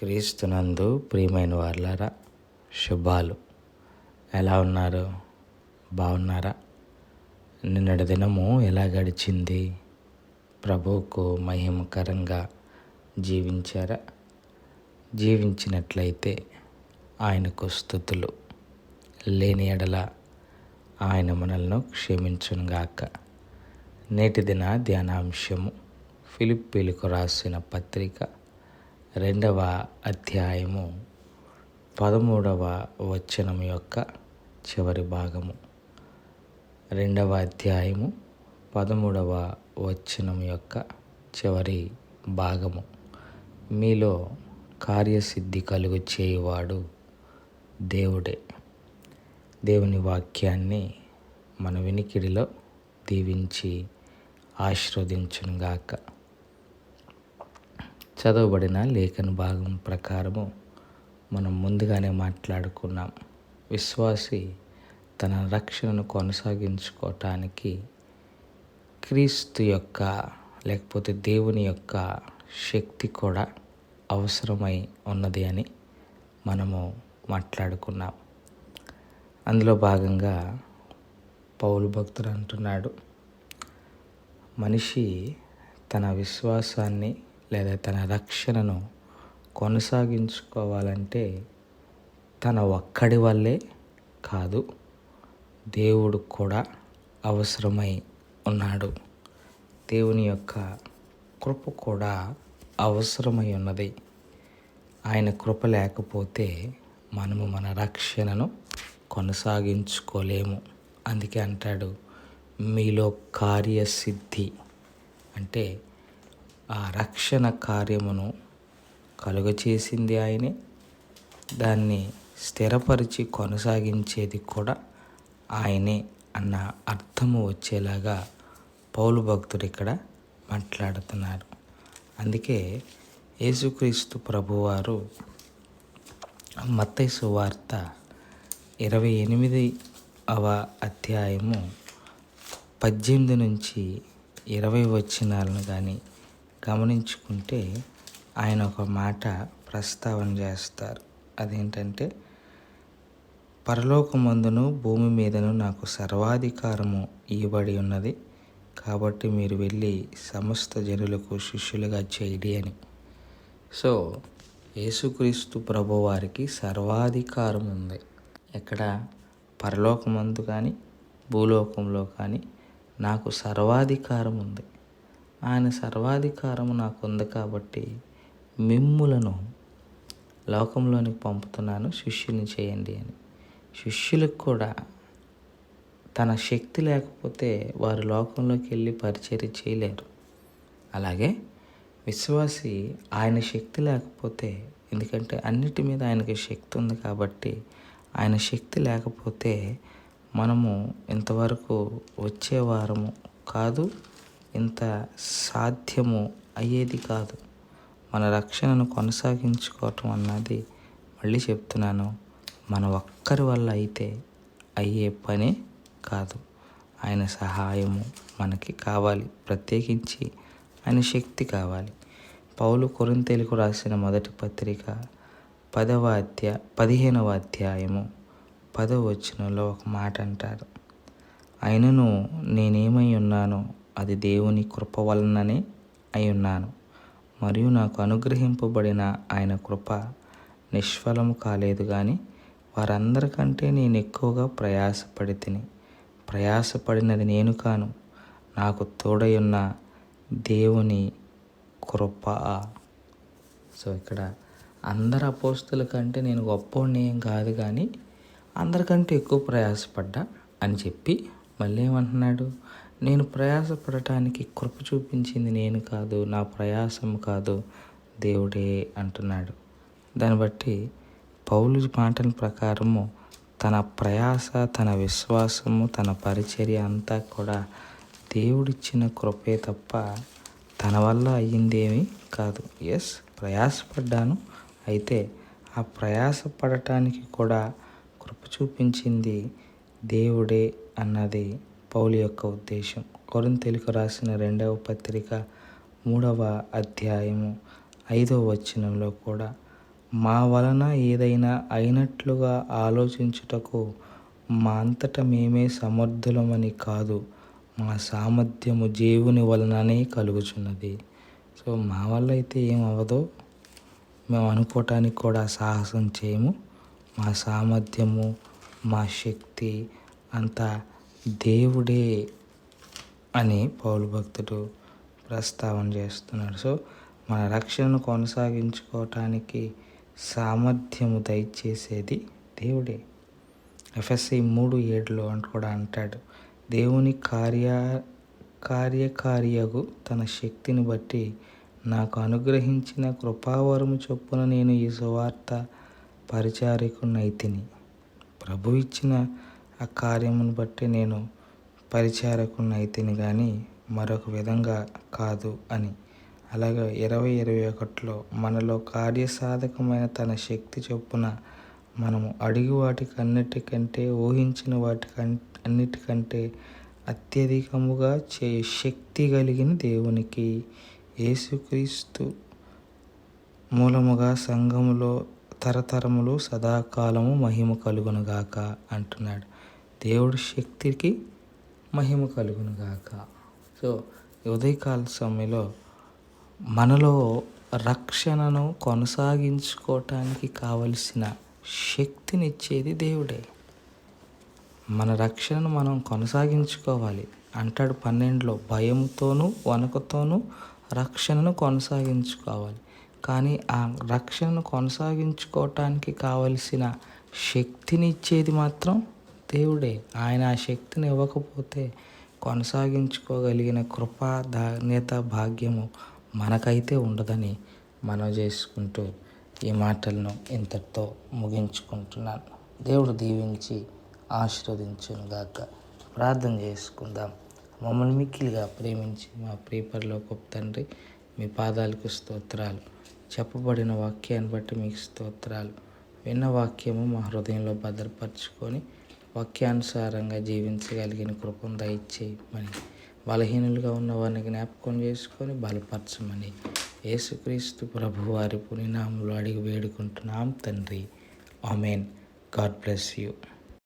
క్రీస్తునందు ప్రియమైన వాళ్ళారా శుభాలు. ఎలా ఉన్నారు? బాగున్నారా నిన్నటి దినము ఎలా గడిచింది? ప్రభువుకు మహిమకరంగా జీవించారా? జీవించినట్లయితే ఆయనకు స్థుతులు లేని ఎడల ఆయన మనల్ని క్షమించునుగాక. నేటి దిన ధ్యానాంశము ఫిలిప్పీలకు రాసిన పత్రిక రెండవ అధ్యాయము పదమూడవ వచనం యొక్క చివరి భాగము. రెండవ అధ్యాయము పదమూడవ వచనం యొక్క చివరి భాగము. మీలో కార్యసిద్ధి కలుగు చేయువాడు దేవుడే. దేవుని వాక్యాన్ని మన వినికిడిలో దీవించి ఆశీర్వదించునుగాక. చదవబడిన లేఖన భాగం ప్రకారము మనం ముందుగానే మాట్లాడుకున్నాం. విశ్వాసి తన రక్షణను కొనసాగించుకోవటానికి క్రీస్తు యొక్క లేకపోతే దేవుని యొక్క శక్తి కూడా అవసరమై ఉన్నది అని మనము మాట్లాడుకున్నాం. అందులో భాగంగా పౌలు భక్తుడు అంటున్నాడు మనిషి తన విశ్వాసాన్ని లేదా తన రక్షణను కొనసాగించుకోవాలంటే తన ఒక్కడి వల్లే కాదు దేవుడు కూడా అవసరమై ఉన్నాడు. దేవుని యొక్క కృప కూడా అవసరమై ఉన్నది. ఆయన కృప లేకపోతే మనము మన రక్షణను కొనసాగించుకోలేము. అందుకే అంటాడు మీలో కార్యసిద్ధి అంటే ఆ రక్షణ కార్యమును కలుగచేసింది ఆయనే. దాన్ని స్థిరపరిచి కొనసాగించేది కూడా ఆయనే అన్న అర్థము వచ్చేలాగా పౌలు భక్తుడు ఇక్కడ మాట్లాడుతున్నారు. అందుకే యేసుక్రీస్తు ప్రభువారు మత్తైసు వార్త ఇరవై ఎనిమిది అవ అధ్యాయము పద్దెనిమిది నుంచి ఇరవై వచ్చినాలను కానీ గమనించుకుంటే ఆయన ఒక మాట ప్రస్తావన చేస్తారు. అదేంటంటే పరలోకమందును భూమి మీదను నాకు సర్వాధికారము ఇవ్వబడి ఉన్నది. కాబట్టి మీరు వెళ్ళి సమస్త జనులకు శిష్యులుగా చేయడి అని. సో యేసుక్రీస్తు ప్రభు వారికి సర్వాధికారం ఉంది. ఎక్కడ? పరలోకమందు కానీ భూలోకంలో కానీ నాకు సర్వాధికారం ఉంది. ఆయన సర్వాధికారం నాకు ఉంది కాబట్టి మిమ్ములను లోకంలోనికి పంపుతున్నాను శిష్యుని చేయండి అని. శిష్యులకు కూడా తన శక్తి లేకపోతే వారు లోకంలోకి వెళ్ళి పరిచర్య చేయలేరు. అలాగే విశ్వాసి ఆయన శక్తి లేకపోతే ఎందుకంటే అన్నిటి మీద ఆయనకి శక్తి ఉంది కాబట్టి ఆయన శక్తి లేకపోతే మనము ఇంతవరకు వచ్చే వారము కాదు. ఇంత సాధ్యము అయ్యేది కాదు. మన రక్షణను కొనసాగించుకోవటం అన్నది మళ్ళీ చెప్తున్నాను. మన ఒక్కరి వల్ల అయితే అయ్యే పనే కాదు. ఆయన సహాయము మనకి కావాలి. ప్రత్యేకించి ఆయన శక్తి కావాలి. పౌలు కొరింతేలకు రాసిన మొదటి పత్రిక పదవ అధ్యాయ పదిహేనవ అధ్యాయము పదవ వచనంలో ఒక మాట అంటారు. అయినను నేనేమై ఉన్నానో అది దేవుని కృప వలననే అయి ఉన్నాను మరియు నాకు అనుగ్రహింపబడిన ఆయన కృప నిష్ఫలము కాలేదు కానీ వారందరికంటే నేను ఎక్కువగా ప్రయాసపడి తిని ప్రయాసపడినది నేను కాను నాకు తోడయున్న దేవుని కృప. సో ఇక్కడ అందరు అపోస్తుల కంటే నేను గొప్పవాడిని ఏం కాదు కానీ అందరికంటే ఎక్కువ ప్రయాసపడ్డా అని చెప్పి మళ్ళీ ఏమంటున్నాడు? నేను ప్రయాసపడటానికి కృప చూపించింది నేను కాదు నా ప్రయాసం కాదు దేవుడే అంటున్నాడు. దాన్ని బట్టి పౌలు మాటల ప్రకారము తన ప్రయాస తన విశ్వాసము తన పరిచర్య అంతా కూడా దేవుడిచ్చిన కృపే తప్ప తన వల్ల అయ్యిందేమీ కాదు. ఎస్ ప్రయాసపడ్డాను. అయితే ఆ ప్రయాసపడటానికి కూడా కృప చూపించింది దేవుడే అన్నది పౌలు యొక్క ఉద్దేశం. కొరింతెలుకు రాసిన రెండవ పత్రిక మూడవ అధ్యాయము ఐదవ వచనంలో కూడా మా వలన ఏదైనా అయినట్లుగా ఆలోచించుటకు మా అంతట మేమే సమర్థులమని కాదు మా సామర్థ్యము జీవుని వలననే కలుగుచున్నది. సో మా వల్ల అయితే ఏం అవ్వదో. మేము అనుకోవటానికి కూడా సాహసం చేయము. మా సామర్థ్యము మా శక్తి అంతా దేవుడే అని పౌలు భక్తుడు ప్రస్తావన చేస్తున్నాడు. సో మన రక్షణను కొనసాగించుకోవటానికి సామర్థ్యము దయచేసేది దేవుడే. ఎఫ్ఎస్సి మూడు ఏడులో అంటూ కూడా అంటాడు. దేవుని కార్య కార్యకార్యకు తన శక్తిని బట్టి నాకు అనుగ్రహించిన కృపావరము చొప్పున నేను ఈ సువార్త పరిచారకునైతిని. ప్రభు ఇచ్చిన ఆ కార్యమును బట్టి నేను పరిచారకునైతిని కానీ మరొక విధంగా కాదు అని. అలాగే ఇరవై ఇరవై ఒకటిలో మనలో కార్యసాధకమైన తన శక్తి చొప్పున మనము అడిగి వాటికి అన్నిటికంటే ఊహించిన వాటికం అన్నిటికంటే అత్యధికముగా చే శక్తి కలిగిన దేవునికి యేసుక్రీస్తు మూలముగా సంఘములో తరతరములు సదాకాలము మహిమ కలుగునుగాక అంటున్నాడు. దేవుడి శక్తికి మహిమ కలుగునుగాక సో ఉదయకాల సమయంలో మనలో రక్షణను కొనసాగించుకోవటానికి కావలసిన శక్తినిచ్చేది దేవుడే. మన రక్షణను మనం కొనసాగించుకోవాలి. అంటాడు పన్నెండులో భయంతోనూ వణుకుతోనూ రక్షణను కొనసాగించుకోవాలి. కానీ ఆ రక్షణను కొనసాగించుకోవటానికి కావలసిన శక్తినిచ్చేది మాత్రం దేవుడే ఆయన ఆ శక్తిని ఇవ్వకపోతే కొనసాగించుకోగలిగిన కృప ధాన్యత భాగ్యము మనకైతే ఉండదని మనం చేసుకుంటూ ఈ మాటలను ఇంతటితో ముగించుకుంటున్నాను. దేవుడు దీవించి ఆశీర్వదించునుగాక. ప్రార్థన చేసుకుందాం. మమ్మల్ని మిక్కిలిగా ప్రేమించి మా ప్రియపరిలో గొప్ప తండ్రి మీ పాదాలకు స్తోత్రాలు. చెప్పబడిన వాక్యాన్ని బట్టి మీకు స్తోత్రాలు. విన్న వాక్యము మా హృదయంలో భద్రపరచుకొని వాక్యానుసారంగా జీవించగలిగిన కృపను దయచేయమని బలహీనులుగా ఉన్న వారిని జ్ఞాపకం చేసుకొని బలపరచమని యేసుక్రీస్తు ప్రభు వారి పునినాములు అడిగి వేడుకుంటున్నాం తండ్రి. ఆమెన్. God bless you.